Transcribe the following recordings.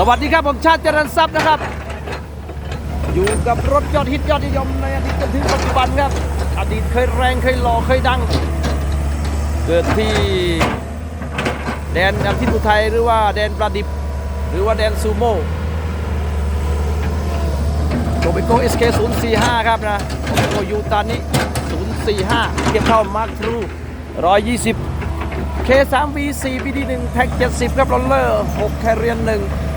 สวัสดีครับผมชาติเจริญทรัพย์นะครับ อยู่กับรถยอดฮิตยอดนิยมในอดีตจนถึงปัจจุบันครับ อดีตเคยแรงเคยหล่อเคยดัง เกิดที่แดนอาทิตย์อุทัยหรือว่าแดนประดิบ หรือว่าแดนซูโม่โตเบโกเอสเค045ครับนะโตเบโกยูตานิ045เทียบเท่ามาร์คทรู120 K3V4 BD1 แท็ก70ครับรอลเลอร์6แคเรียน1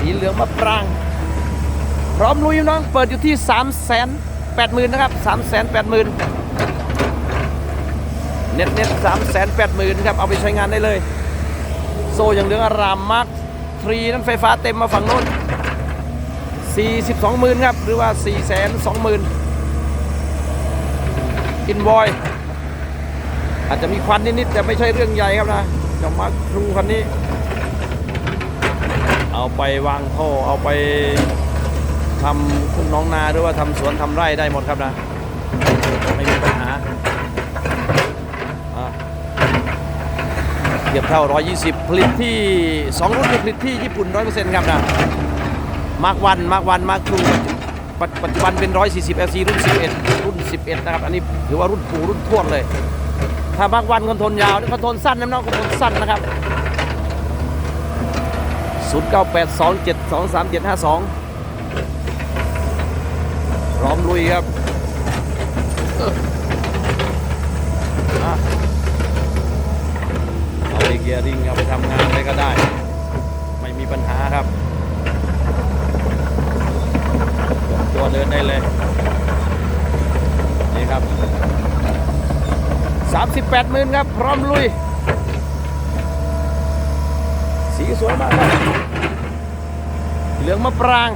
สีเหลืองมะปราง พร้อมลุยน้องเปิดอยู่ที่ 3 8 0 0 0 0นะครับ 3 8 0 0 0 0เน็ตเน็ต3 8 0 0 0 0ครับ เอาไปใช้งานได้เลย โซ่อย่างเหลืองอารามมาร์คทรีนั้นไฟฟ้าเต็มมาฝั่งโน้น42หมื่นครับ หรือว่า 4 2 0 0 0 0อินบอยอาจจะมีควันนิดๆแต่ไม่ใช่เรื่องใหญ่ครับนะเจ้ามาร์คทรูคันนี้ เอาไปวางท่อเอาไปทำคุ้งน้องนาหรือว่าทำสวนทำไร่ได้หมดครับนะ ไม่มีปัญหาเทียบเท่า 120 ผลิตที่ 2 รุ่นผลิตที่ญี่ปุ่น 100%ครับนะ มาร์กวันมาร์กวันมาร์กทูปัจจุบันเป็น 140 LC รุ่น 11 รุ่น 11 นะครับ อันนี้ถือว่ารุ่นปูรุ่นทวดเลย ถ้ามาร์กวันคอนทนยาวนี่คนทนสั้นนะน้องคอนทนสั้นนะครับ 0982723752พร้อมลุยครับเอะเอาไปเกียร์ริงเอาไปทำงานอะไรก็ได้ ไม่มีปัญหาครับ ตัวเดินได้เลย นี่ครับ 38หมื่นครับ พร้อมลุย สีสวยมากครับเหลืองมะปราง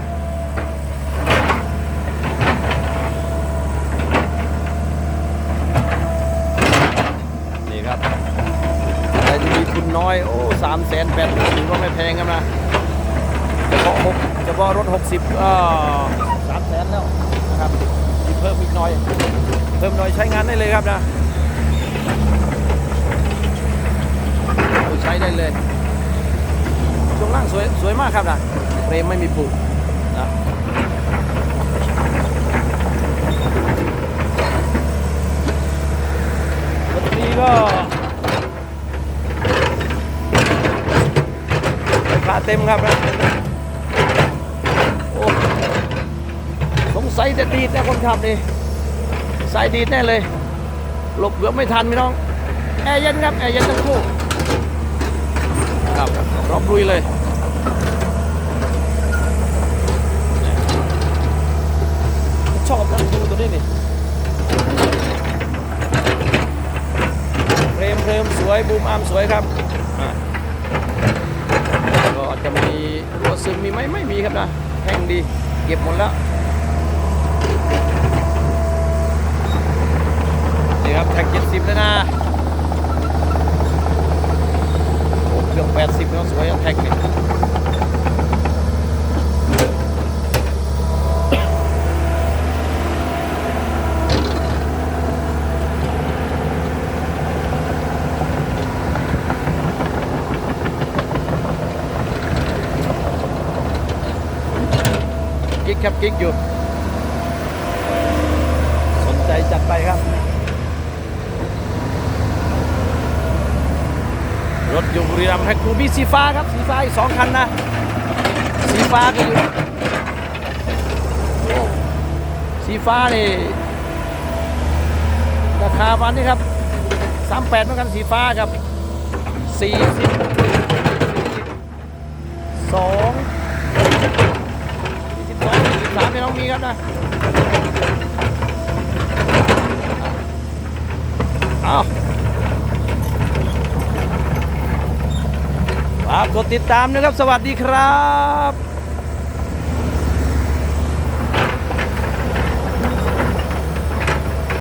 นี่ครับแต่จะมีทุนน้อย โอ้สามแสนแปดหมื่นก็ไม่แพงครับนะเฉพาะหกเฉพาะรถ60ก็สามแสนแล้วนะครับมีเพิ่มอีกน่อย เพิ่มน่อยใช้งานได้เลยครับนะใช้ได้เลย ล่างสวยสวยมากครับนะเฟรมไม่มีผุนะรถนี้ก็ราคาเต็มครับนะโอ้สงสัยจะดีดนะคนขับนี่สายดีดแน่เลย หลบเกือไม่ทันพี่น้อง แอร์เย็นครับ แอร์เย็นทั้งคู่ครับร้อมลุยเลย ชอบนะดูตัวนี้นี่ เรมเฟรมสวยบูมอาร์มสวยครับก็จะมีรัวซึมมีไหมไม่มีครับนะแห้งดีเก็บหมดแล้วนี่ครับแท็กเจ็ดสิบแล้วนะเกือบแปดสิบแล้วสวยอะแท็กเนี่ย กิ๊กครับกิ๊กอยู่ สนใจจัดไปครับ รถอยู่บุรีรัมย์แพ็คคูมีสีฟ้าครับ สีฟ้าอีกสองคันนะ สีฟ้าก็อยู่สีฟ้านี่ราคาวันนี้ครับสามแปดเหมือนกันสีฟ้าครับสี่สิบสอง สามไม่ต้องมีครับนะเอาฝากกดติดตามนะครับ สวัสดีครับ